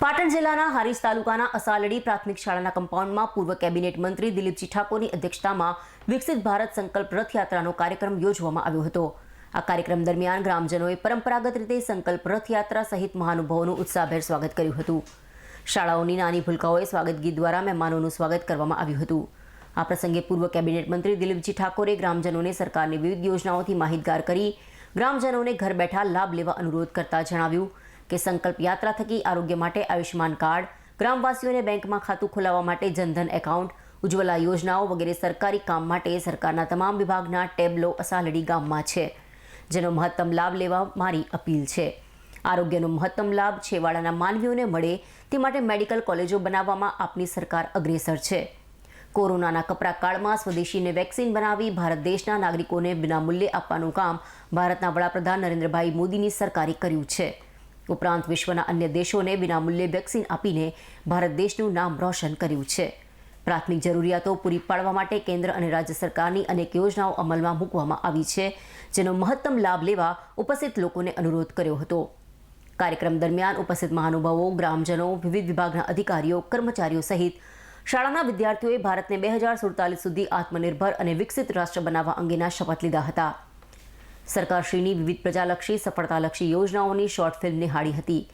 પાટણ જિલ્લાના હારીજ તાલુકાના અસાલડી પ્રાથમિક શાળાના કમ્પાઉન્ડમાં પૂર્વ કેબિનેટ મંત્રી દિલીપજી ઠાકોરની અધ્યક્ષતામાં વિકસિત ભારત સંકલ્પ રથયાત્રાનો કાર્યક્રમ યોજવામાં આવ્યો હતો. આ કાર્યક્રમ દરમિયાન ગ્રામજનોએ પરંપરાગત રીતે સંકલ્પ રથયાત્રા સહિત મહાનુભાવોનું ઉત્સાહભેર સ્વાગત કર્યું હતું. શાળાઓની નાની ભૂલકાઓએ સ્વાગત ગીત દ્વારા મહેમાનોનું સ્વાગત કરવામાં આવ્યું હતું. આ પ્રસંગે પૂર્વ કેબિનેટ મંત્રી દિલીપજી ઠાકોરે ગ્રામજનોને સરકારની વિવિધ યોજનાઓથી માહિતગાર કરી ગ્રામજનોને ઘર બેઠા લાભ લેવા અનુરોધ કરતા જણાવ્યું. કે સંકલ્પ યાત્રા થકી આરોગ્ય માટે આયુષ્યમાન કાર્ડ, ગ્રામવાસીઓને બેંકમાં ખાતું ખોલાવવા માટે જનધન એકાઉન્ટ, ઉજ્જવલા યોજનાઓ વગેરે સરકારી કામ માટે સરકારના તમામ વિભાગના ટેબલો અસાલડી ગામમાં છે, જેનો મહત્તમ લાભ લેવા મારી અપીલ છે. આરોગ્યનો મહત્તમ લાભ છેવાડાના માનવીઓને મળે તે માટે મેડિકલ કોલેજો બનાવવામાં આપની સરકાર અગ્રેસર છે. કોરોનાના કપરા કાળમાં સ્વદેશીને વેક્સિન બનાવી ભારત દેશના નાગરિકોને વિનામૂલ્યે આપવાનું કામ ભારતના વડાપ્રધાન નરેન્દ્રભાઈ મોદીની સરકારે કર્યું છે. ઉપરાંત વિશ્વના અન્ય દેશોને વિનામૂલ્યે વેક્સિન આપીને ભારત દેશનું નામ રોશન કર્યું છે. પ્રાથમિક જરૂરિયાતો પૂરી પાડવા માટે કેન્દ્ર અને રાજ્ય સરકારની અનેક યોજનાઓ અમલમાં મૂકવામાં આવી છે, જેનો મહત્તમ લાભ લેવા ઉપસ્થિત લોકોને અનુરોધ કર્યો હતો. કાર્યક્રમ દરમિયાન ઉપસ્થિત મહાનુભાવો ગ્રામજનો વિવિધ વિભાગના અધિકારીઓ, કર્મચારીઓ સહિત શાળાના વિદ્યાર્થીઓએ ભારતને બે હજાર સુડતાલીસ સુધી આત્મનિર્ભર અને વિકસિત રાષ્ટ્ર બનાવવા અંગેના શપથ લીધા હતા. સરકારશ્રીની વિવિધ પ્રજાલક્ષી, સફળતાલક્ષી યોજનાઓની શોર્ટ ફિલ્મ નિહાળી હતી.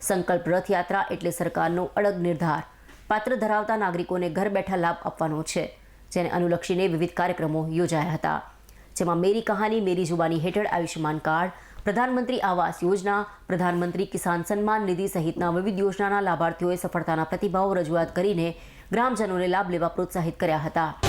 સંકલ્પ રથયાત્રા એટલે સરકારનો અડગ નિર્ધાર. પાત્ર ધરાવતા નાગરિકોને ઘર બેઠા લાભ આપવાનો છે, જેને અનુલક્ષીને વિવિધ કાર્યક્રમો યોજાયા હતા. જેમાં મેરી કહાની, મેરી જુબાની હેઠળ આયુષ્યમાન કાર્ડ, પ્રધાનમંત્રી આવાસ યોજના, પ્રધાનમંત્રી કિસાન સન્માન નિધિ સહિતના વિવિધ યોજનાના લાભાર્થીઓએ સફળતાના પ્રતિભાવો રજૂઆત કરીને ગ્રામજનોને લાભ લેવા પ્રોત્સાહિત કર્યા હતા.